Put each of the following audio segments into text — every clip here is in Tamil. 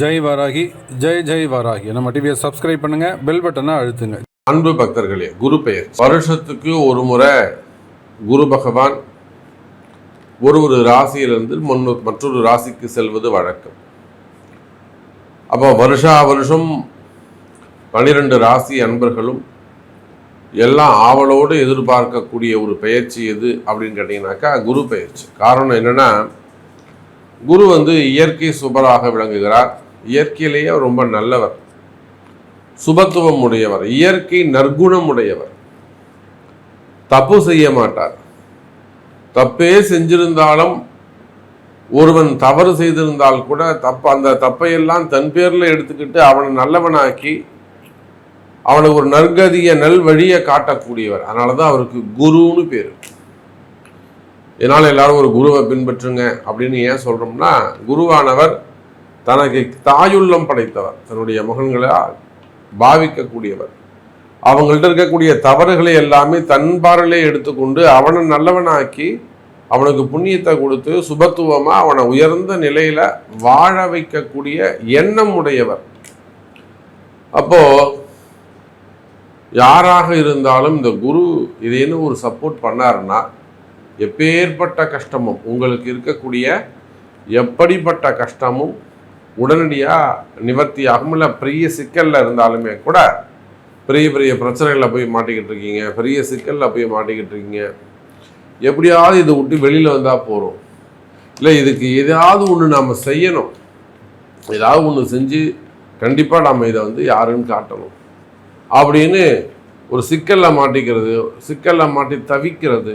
ஜெய் வராகி ஜெய் ஜெய் வராகி. நம்ம டிவியை சப்ஸ்கிரைப் பண்ணுங்க பெல் பட்டனை அழுத்துங்க. அன்பு பக்தர்களே குரு பெயர். வருஷத்துக்கு ஒரு முறை குரு பகவான் ஒரு ஒரு ராசியிலிருந்து முன்னு மற்றொரு ராசிக்கு செல்வது வழக்கம். அப்போ வருஷா வருஷம் பனிரெண்டு ராசி அன்பர்களும் எல்லாம் ஆவலோடு எதிர்பார்க்கக்கூடிய ஒரு பெயர்ச்சி எது அப்படின்னு கேட்டிங்கனாக்கா குரு பெயர்ச்சி. காரணம் என்னன்னா குரு வந்து இயற்கை சுபராக விளங்குகிறார். இயற்கையிலேயே ரொம்ப நல்லவர். சுபத்துவம் உடையவர். இயற்கை நற்குணம் உடையவர். தப்பு செய்ய மாட்டார். தப்பே செஞ்சிருந்தாலும் ஒருவன் தவறு செய்திருந்தால் கூட தப்பு அந்த தப்பையெல்லாம் தன் பேர்ல எடுத்துக்கிட்டு அவனை நல்லவனாக்கி அவனை ஒரு நற்கதிய நல் வழியை காட்டக்கூடியவர். அதனால தான் அவருக்கு குருன்னு பேர். இதனால் எல்லாரும் ஒரு குருவை பின்பற்றுங்க அப்படின்னு ஏன் சொல்கிறோம்னா குருவானவர் தனக்கு தாயுள்ளம் படைத்தவர். தன்னுடைய மகன்களால் பாவிக்கக்கூடியவர். அவங்கள்ட்ட இருக்கக்கூடிய தவறுகளை எல்லாமே தன் பார்வையிலே எடுத்துக்கொண்டு அவனை நல்லவனாக்கி அவனுக்கு புண்ணியத்தை கொடுத்து சுபத்துவமாக அவனை உயர்ந்த நிலையில் வாழ வைக்கக்கூடிய எண்ணம் உடையவர். அப்போ யாராக இருந்தாலும் இந்த குரு இதேன்னு ஒரு சப்போர்ட் பண்ணாருன்னா எப்பேற்பட்ட கஷ்டமும் உங்களுக்கு இருக்கக்கூடிய எப்படிப்பட்ட கஷ்டமும் உடனடியாக நிவர்த்தி ஆகும் இல்லை பெரிய சிக்கலில் இருந்தாலுமே கூட பெரிய பெரிய பிரச்சனைகளில் போய் மாட்டிக்கிட்டு இருக்கீங்க. பெரிய சிக்கலில் போய் மாட்டிக்கிட்டு இருக்கீங்க. எப்படியாவது இதை விட்டு வெளியில் வந்தால் போகிறோம் இல்லை இதுக்கு ஏதாவது ஒன்று நாம் செய்யணும். ஏதாவது ஒன்று செஞ்சு கண்டிப்பாக நம்ம இதை வந்து யாருன்னு காட்டணும். அப்படின்னு ஒரு சிக்கலில் மாட்டிக்கிறது சிக்கலில் மாட்டி தவிக்கிறது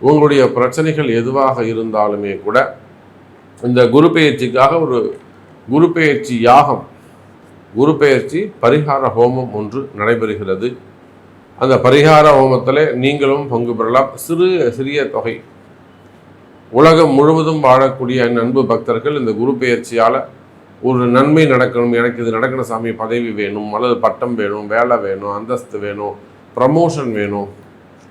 உங்களுடைய பிரச்சனைகள் எதுவாக இருந்தாலுமே கூட இந்த குரு பெயர்ச்சிக்காக ஒரு குரு பெயர்ச்சி யாகம் குரு பெயர்ச்சி பரிகார ஹோமம் ஒன்று நடைபெறுகிறது. அந்த பரிகார ஹோமத்தில் நீங்களும் பங்கு பெறலாம். சிறு சிறிய தொகை. உலகம் முழுவதும் வாழக்கூடிய நண்பு அன்பு பக்தர்கள் இந்த குரு பெயர்ச்சியால் ஒரு நன்மை நடக்கணும் எனக்கு இது நடக்கணும் சாமி பதவி வேணும் அல்லது பட்டம் வேணும் வேலை வேணும் அந்தஸ்து வேணும் ப்ரமோஷன் வேணும்.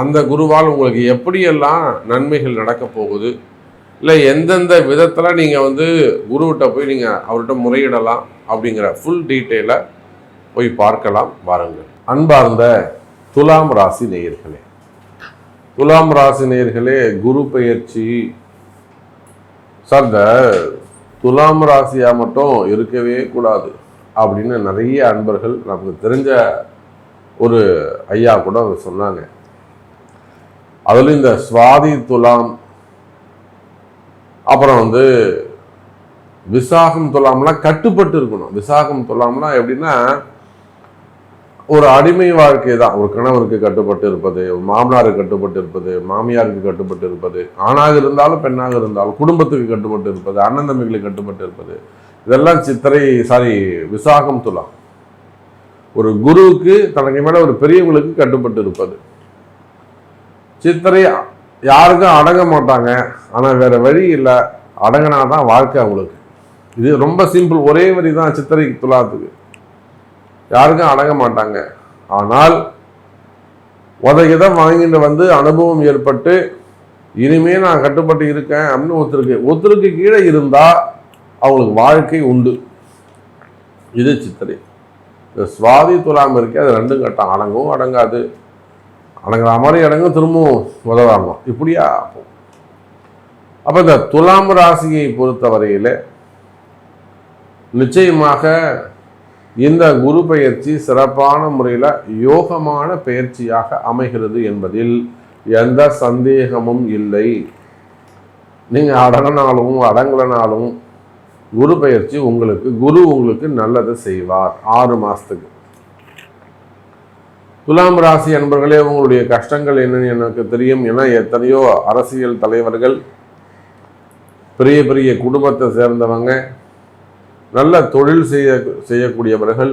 அந்த குருவால் உங்களுக்கு எப்படியெல்லாம் நன்மைகள் நடக்க போகுது? இல்லை எந்தெந்த விதத்தில் நீங்கள் வந்து குருவிட்ட போய் நீங்கள் அவர்கிட்ட முறையிடலாம் அப்படிங்கிற ஃபுல் டீட்டெயிலை போய் பார்க்கலாம் வாருங்கள். அன்பார்ந்த துலாம் ராசி நேயர்களே. துலாம் ராசி நேயர்களே குரு பயிற்சி சார் இந்த துலாம் ராசியாக மட்டும் இருக்கவே கூடாது அப்படின்னு நிறைய அன்பர்கள் நமக்கு தெரிஞ்ச ஒரு ஐயா கூட அவங்க சொன்னாங்க. அதுல இந்த சுவாதி துலாம் அப்புறம் வந்து விசாகம் துலாம்லாம் கட்டுப்பட்டு இருக்கணும். விசாகம் துலாம்லாம் எப்படின்னா ஒரு அடிமை வாழ்க்கை தான். ஒரு கணவருக்கு கட்டுப்பட்டு இருப்பது ஒரு மாமனாருக்கு கட்டுப்பட்டு இருப்பது மாமியாருக்கு கட்டுப்பட்டு இருப்பது ஆணாக இருந்தாலும் பெண்ணாக இருந்தாலும் குடும்பத்துக்கு கட்டுப்பட்டு இருப்பது அண்ணன் தம்பிகளுக்கு கட்டுப்பட்டு இருப்பது. இதெல்லாம் சித்திரை சாரி விசாகம் துலாம். ஒரு குருவுக்கு தனக்கு மேல ஒரு பெரியவங்களுக்கு கட்டுப்பட்டு இருப்பது. சித்திரை யாருக்கும் அடங்க மாட்டாங்க. ஆனால் வேறு வழி இல்லை. அடங்கினா தான் வாழ்க்கை அவங்களுக்கு. இது ரொம்ப சிம்பிள் ஒரே வரி தான் சித்திரை துலாத்துக்கு. யாருக்கும் அடங்க மாட்டாங்க. ஆனால் உதகித வாங்கிட்டு வந்து அனுபவம் ஏற்பட்டு இனிமே நான் கட்டுப்பட்டு இருக்கேன் அப்படின்னு ஒருத்தருக்கு ஒருத்தருக்கு கீழே இருந்தால் அவங்களுக்கு வாழ்க்கை உண்டு. இது சித்திரை. இந்த சுவாதி துலாம் இருக்கே அது ரெண்டும் கட்டம். அடங்கவும் அடங்காது. அடங்குற மாதிரி அடங்கும் திரும்பவும் உதவாங்க இப்படியா அப்போ இந்த துலாம் ராசியை பொறுத்தவரையில் நிச்சயமாக இந்த குரு பயிற்சி சிறப்பான முறையில் யோகமான பயிற்சியாக அமைகிறது என்பதில் எந்த சந்தேகமும் இல்லை. நீங்கள் அடங்கினாலும் அடங்கலனாலும் குரு பயிற்சி உங்களுக்கு குரு உங்களுக்கு நல்லது செய்வார். ஆறு மாதத்துக்கு துலாம் ராசி அன்பர்களே உங்களுடைய கஷ்டங்கள் என்னன்னு எனக்கு தெரியும். ஏன்னா எத்தனையோ அரசியல் தலைவர்கள் பெரிய பெரிய குடும்பத்தை சேர்ந்தவங்க நல்ல தொழில் செய்ய செய்யக்கூடியவர்கள்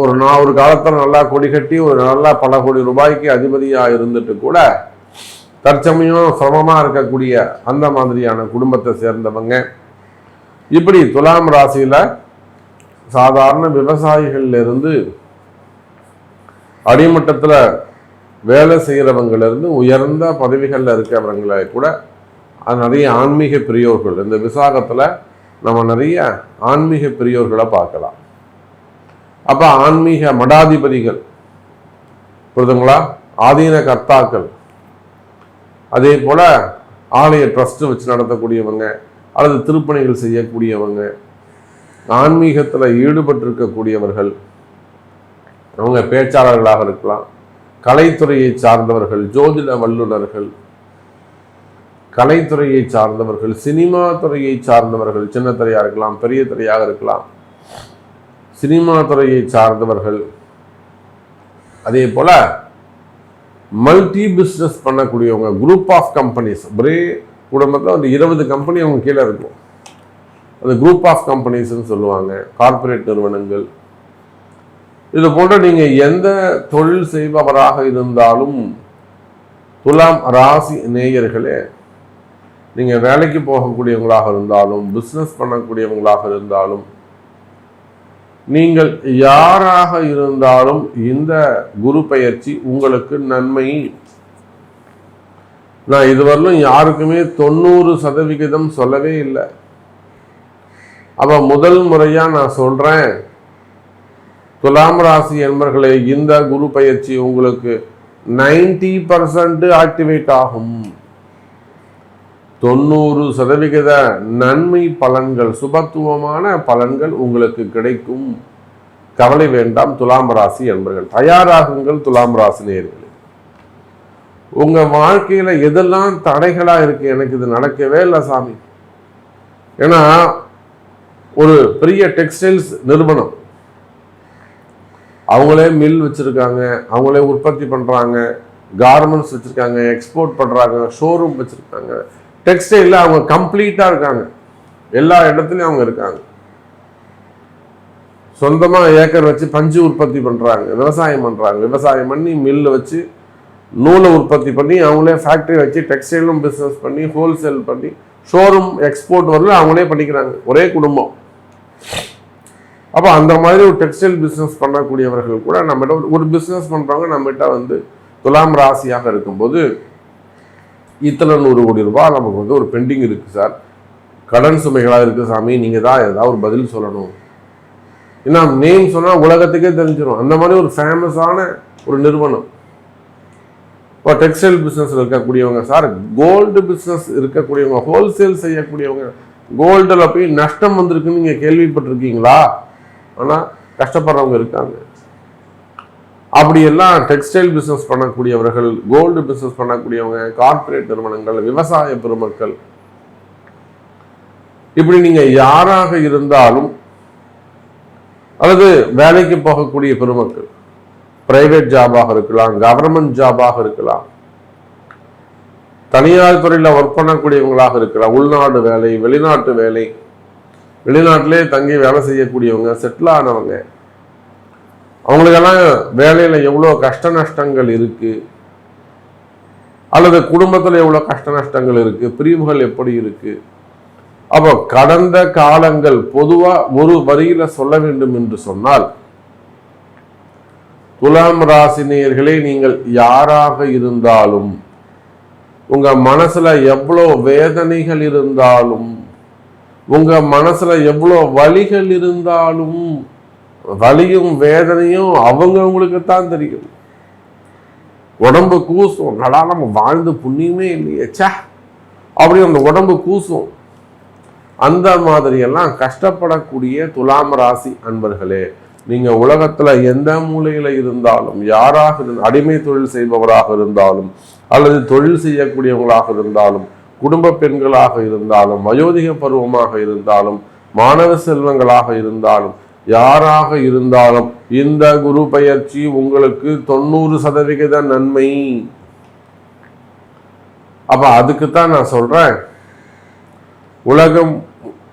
ஒரு நான் ஒரு காலத்தில் நல்லா கொடி கட்டி ஒரு நல்லா பல கோடி ரூபாய்க்கு அதிபதியாக இருந்துட்டு கூட தற்சமயம் சிரமமாக இருக்கக்கூடிய அந்த மாதிரியான குடும்பத்தை சேர்ந்தவங்க. இப்படி துலாம் ராசியில் சாதாரண விவசாயிகள்லேருந்து அடிமட்டத்தில் வேலை செய்கிறவங்கலேருந்து உயர்ந்த பதவிகளில் இருக்கிறவங்களை கூட நிறைய ஆன்மீக பெரியோர்கள் இந்த விசாகத்தில் நம்ம நிறைய ஆன்மீக பெரியோர்களை பார்க்கலாம். அப்போ ஆன்மீக மடாதிபதிகள் புரிதுங்களா? ஆதீன கர்த்தாக்கள். அதே போல் ஆலய ட்ரஸ்ட்டு வச்சு நடத்தக்கூடியவங்க அல்லது திருப்பணிகள் செய்யக்கூடியவங்க ஆன்மீகத்தில் ஈடுபட்டிருக்கக்கூடியவர்கள் அவங்க பேச்சாளர்களாக இருக்கலாம். கலைத்துறையை சார்ந்தவர்கள் ஜோதிட வல்லுநர்கள் கலைத்துறையை சார்ந்தவர்கள் சினிமா துறையை சார்ந்தவர்கள் சின்ன திரையாக இருக்கலாம் பெரிய திரையாக இருக்கலாம். சினிமா துறையை சார்ந்தவர்கள். அதே போல் மல்டி பிஸ்னஸ் பண்ணக்கூடியவங்க குரூப் ஆஃப் கம்பெனிஸ் ஒரே குடும்பத்தில் ஒரு இருபது கம்பெனி அவங்க கீழே இருக்கும். அந்த குரூப் ஆஃப் கம்பெனிஸ்ன்னு சொல்லுவாங்க. கார்ப்பரேட் நிறுவனங்கள் இது போன்ற நீங்கள் எந்த தொழில் செய்பவராக இருந்தாலும் துலாம் ராசி நேயர்களே நீங்கள் வேலைக்கு போகக்கூடியவங்களாக இருந்தாலும் பிஸ்னஸ் பண்ணக்கூடியவங்களாக இருந்தாலும் நீங்கள் யாராக இருந்தாலும் இந்த குரு பயிற்சி உங்களுக்கு நன்மை. நான் இதுவரையிலும் யாருக்குமே தொண்ணூறு சதவிகிதம் சொல்லவே இல்லை. அப்போ முதல் முறையாக நான் சொல்கிறேன் துலாம் ராசி என்பர்களே இந்த குரு பயிற்சி உங்களுக்கு நைன்டி பர்சன்ட் ஆக்டிவேட் ஆகும். தொண்ணூறு சதவிகித நன்மை பலன்கள் சுபத்துவமான பலன்கள் உங்களுக்கு கிடைக்கும். கவலை வேண்டாம் துலாம் ராசி என்பர்கள். தயாராகுங்கள் துலாம் ராசி நேர்களே உங்க வாழ்க்கையில எதெல்லாம் தடைகளா இருக்கு? எனக்கு இது நடக்கவே இல்லை சாமி. ஏன்னா ஒரு பெரிய டெக்ஸ்டைல்ஸ் நிறுவனம். அவங்களே மில் வச்சுருக்காங்க அவங்களே உற்பத்தி பண்ணுறாங்க கார்மெண்ட்ஸ் வச்சுருக்காங்க எக்ஸ்போர்ட் பண்ணுறாங்க ஷோரூம் வச்சுருக்காங்க. டெக்ஸ்டைலில் அவங்க கம்ப்ளீட்டாக இருக்காங்க. எல்லா இடத்துலையும் அவங்க இருக்காங்க. சொந்தமாக ஏக்கர் வச்சு பஞ்சு உற்பத்தி பண்ணுறாங்க விவசாயம் பண்ணுறாங்க விவசாயம் பண்ணி மில்லு வச்சு நூலை உற்பத்தி பண்ணி அவங்களே ஃபேக்ட்ரி வச்சு டெக்ஸ்டைலும் பிஸ்னஸ் பண்ணி ஹோல்சேல் பண்ணி ஷோரூம் எக்ஸ்போர்ட் வரல அவங்களே பண்ணிக்கிறாங்க. ஒரே குடும்பம். அப்போ அந்த மாதிரி ஒரு டெக்ஸ்டைல் பிஸ்னஸ் பண்ணக்கூடியவர்கள் கூட நம்மகிட்ட ஒரு- பிஸ்னஸ் பண்ணுறவங்க நம்மகிட்ட வந்து துலாம் ராசியாக இருக்கும்போது இத்தனை நூறு கோடி ரூபாய் நமக்கு வந்து ஒரு பெண்டிங் இருக்குது சார் கடன் சுமைகளாக இருக்குது சாமி. நீங்கள் தான் ஏதாவது ஒரு பதில் சொல்லணும். ஏன்னா நேம் சொன்னால் உலகத்துக்கே தெரிஞ்சிடும் அந்த மாதிரி ஒரு ஃபேமஸான ஒரு நிறுவனம். இப்போ டெக்ஸ்டைல் பிஸ்னஸ் இருக்கக்கூடியவங்க சார் கோல்டு பிஸ்னஸ் இருக்கக்கூடியவங்க ஹோல்சேல் செய்யக்கூடியவங்க கோல்டில் போய் நஷ்டம் வந்திருக்குன்னு நீங்கள் கேள்விப்பட்டிருக்கீங்களா? ஆனால் கஷ்டப்படுறவங்க இருக்காங்க. அப்படியெல்லாம் டெக்ஸ்டைல் பிஸ்னஸ் பண்ணக்கூடியவர்கள் கோல்டு பிஸ்னஸ் பண்ணக்கூடியவங்க கார்ப்பரேட் நிறுவனங்கள் விவசாய பெருமக்கள். இப்படி நீங்க யாராக இருந்தாலும் அல்லது வேலைக்கு போகக்கூடிய பெருமக்கள் பிரைவேட் ஜாபாக இருக்கலாம் கவர்மெண்ட் ஜாபாக இருக்கலாம் தனியார் துறையில் ஒர்க் பண்ணக்கூடியவங்களாக இருக்கலாம் உள்நாடு வேலை வெளிநாட்டு வேலை வெளிநாட்டிலே தங்கி வேலை செய்யக்கூடியவங்க செட்டில் ஆனவங்க அவங்களுக்கெல்லாம் வேலையில் எவ்வளோ கஷ்ட நஷ்டங்கள் இருக்கு? அல்லது குடும்பத்தில் எவ்வளோ கஷ்ட நஷ்டங்கள் இருக்கு? பிரிவுகள் எப்படி இருக்கு? அப்போ கடந்த காலங்கள் பொதுவாக ஒரு வரியில சொல்ல வேண்டும் என்று சொன்னால் துலாம் ராசினியர்களே நீங்கள் யாராக இருந்தாலும் உங்கள் மனசுல எவ்வளோ வேதனைகள் இருந்தாலும் உங்க மனசுல எவ்வளோ வலிகள் இருந்தாலும் வலியும் வேதனையும் அவங்கவுங்களுக்கு தான் தெரியும். உடம்பு கூசும். நடா நம்ம வாழ்ந்து புண்ணியமே இல்லையே. ச்சே. அப்படி அந்த உடம்பு கூசும். அந்த மாதிரியெல்லாம் கஷ்டப்படக்கூடிய துலாம் ராசி அன்பர்களே நீங்க உலகத்துல எந்த மூலையில இருந்தாலும் யாராக இருந்த அடிமை தொழில் செய்பவராக இருந்தாலும் அல்லது தொழில் செய்யக்கூடியவங்களாக இருந்தாலும் குடும்ப பெண்களாக இருந்தாலும் வயோதிக பருவமாக இருந்தாலும் மாணவ செல்வங்களாக இருந்தாலும் யாராக இருந்தாலும் இந்த குரு பயிற்சி உங்களுக்கு தொண்ணூறு சதவிகித நன்மை. அப்ப அதுக்கு தான் நான் சொல்றேன். உலகம்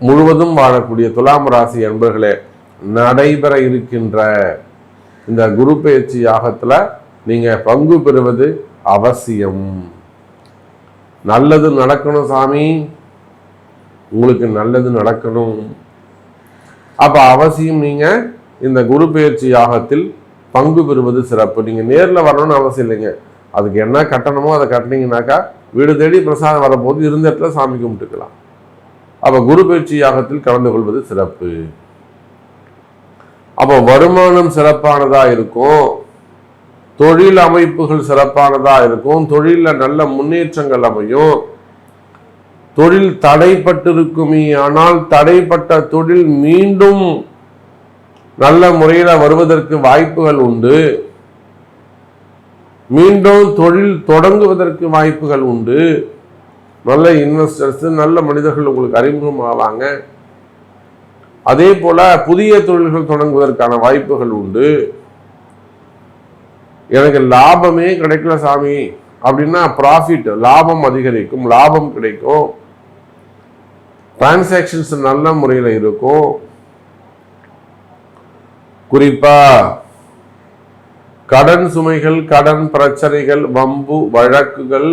முழுவதும் வாழக்கூடிய துலாம் ராசி அன்பர்களே நடைபெற இருக்கின்ற இந்த குரு பயிற்சி யாகத்துல நீங்க பங்கு பெறுவது அவசியம். நல்லது நடக்கணும் சாமி. உங்களுக்கு நல்லது நடக்கணும். அப்போ அவசியம் நீங்கள் இந்த குரு பயிற்சி யாகத்தில் பங்கு பெறுவது சிறப்பு. நீங்கள் நேரில் வரணும்னு அவசியம் இல்லைங்க. அதுக்கு என்ன கட்டணமோ அதை கட்டினீங்கனாக்கா வீடு தேடி பிரசாதம் வரப்போது இருந்த இடத்துல சாமி கும்பிட்டுக்கலாம். அப்போ குரு பயிற்சி யாகத்தில் கலந்து கொள்வது சிறப்பு. அப்போ வருமானம் சிறப்பானதாக இருக்கும்? தொழில் அமைப்புகள் சிறப்பானதாக இருக்கும். தொழிலில் நல்ல முன்னேற்றங்கள் அமையும். தொழில் தடைப்பட்டிருக்குமே ஆனால் தடைப்பட்ட தொழில் மீண்டும் நல்ல முறையில் வருவதற்கு வாய்ப்புகள் உண்டு. மீண்டும் தொழில் தொடங்குவதற்கு வாய்ப்புகள் உண்டு. நல்ல இன்வெஸ்டர்ஸ் நல்ல மனிதர்கள் உங்களுக்கு அறிமுகம் ஆவாங்க அதே போல புதிய தொழில்கள் தொடங்குவதற்கான வாய்ப்புகள் உண்டு. எனக்கு லாபமே கிடைக்கல சாமி. அப்படின்னா ப்ராஃபிட் லாபம் அதிகரிக்கும் லாபம் கிடைக்கும். டிரான்சாக்ஷன்ஸ் நல்ல முறையில் இருக்கும். குறிப்பா கடன் சுமைகள் கடன் பிரச்சனைகள் வம்பு வழக்குகள்.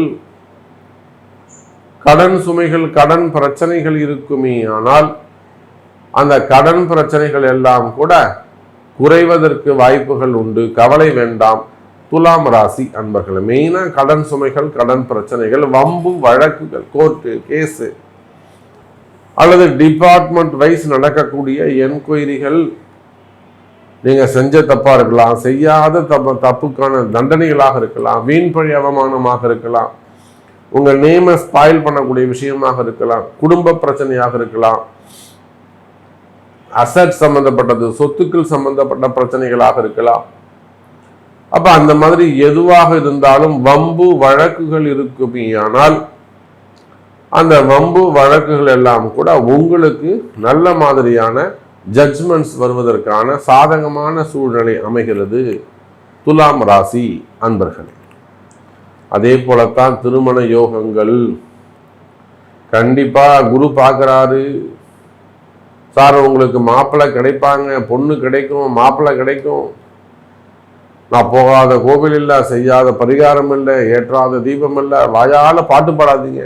கடன் சுமைகள் கடன் பிரச்சனைகள் இருக்குமே. ஆனால் அந்த கடன் பிரச்சனைகள் எல்லாம் கூட குறைவதற்கு வாய்ப்புகள் உண்டு. கவலை வேண்டாம். துலாம் ராசி அன்பர்கள் மெயினா கடன் சுமைகள் கடன் பிரச்சனைகள் வம்பு வழக்குகள் கோர்ட்டு கேஸு அல்லது டிபார்ட்மெண்ட் வைஸ் நடக்கக்கூடிய என்கொயரிகள். நீங்கள் செஞ்ச தப்பாக இருக்கலாம் செய்யாத தப்பு தப்புக்கான தண்டனைகளாக இருக்கலாம் வீண் பழி அவமானமாக இருக்கலாம் உங்க நேமை ஸ்பாயில் பண்ணக்கூடிய விஷயமாக இருக்கலாம் குடும்ப பிரச்சனையாக இருக்கலாம் அசட் சம்பந்தப்பட்டது சொத்துக்கள் சம்பந்தப்பட்ட பிரச்சனைகளாக இருக்கலாம் அப்ப அந்த மாதிரி எதுவாக இருந்தாலும் வம்பு வழக்குகள் இருக்குமேயானால் அந்த வம்பு வழக்குகள் எல்லாம் கூட உங்களுக்கு நல்ல மாதிரியான ஜட்ஜ்மெண்ட்ஸ் வருவதற்கான சாதகமான சூழ்நிலை அமைகிறது துலாம் ராசி அன்பர்களே. அதே போலத்தான் திருமண யோகங்கள். கண்டிப்பா குரு பார்க்கறாரு. சார் உங்களுக்கு மாப்பிள்ளை கிடைப்பாங்க பொண்ணு கிடைக்கும் மாப்பிள்ளை கிடைக்கும். நான் போகாத கோவில் இல்லை செய்யாத பரிகாரம் இல்லை ஏற்றாத தீபம் இல்லை வாயால பாட்டு பாடாதீங்க.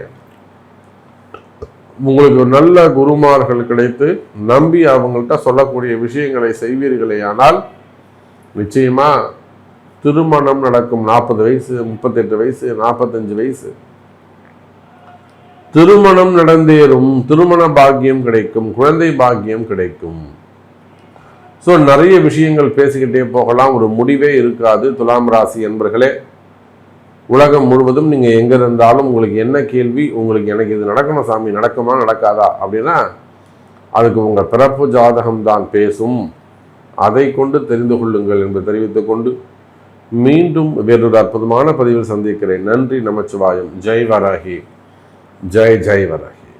உங்களுக்கு நல்ல குருமார்கள் கிடைத்து நம்பி அவங்கள்ட்ட சொல்லக்கூடிய விஷயங்களை செய்வீர்களே ஆனால் நிச்சயமா திருமணம் நடக்கும் நாற்பது வயசு முப்பத்தெட்டு வயசு நாற்பத்தஞ்சு வயசு. திருமணம் நடந்தேறும் திருமண பாக்கியம் கிடைக்கும் குழந்தை பாக்கியம் கிடைக்கும். ஸோ நிறைய விஷயங்கள் பேசிக்கிட்டே போகலாம். ஒரு முடிவே இருக்காது. துலாம் ராசி என்பர்களே உலகம் முழுவதும் நீங்கள் எங்கே இருந்தாலும் உங்களுக்கு என்ன கேள்வி உங்களுக்கு எனக்கு இது நடக்கணும் சாமி நடக்குமா நடக்காதா அப்படின்னா அதுக்கு உங்கள் பிறப்பு ஜாதகம் தான் பேசும். அதை கொண்டு தெரிந்து கொள்ளுங்கள் என்று தெரிவித்துக் கொண்டு மீண்டும் வேறொரு அற்புதமான பதிவில் சந்திக்கிறேன். நன்றி நமச்சிவாயம். ஜெய் வராகி. ஜெய் ஜெய் வராகி.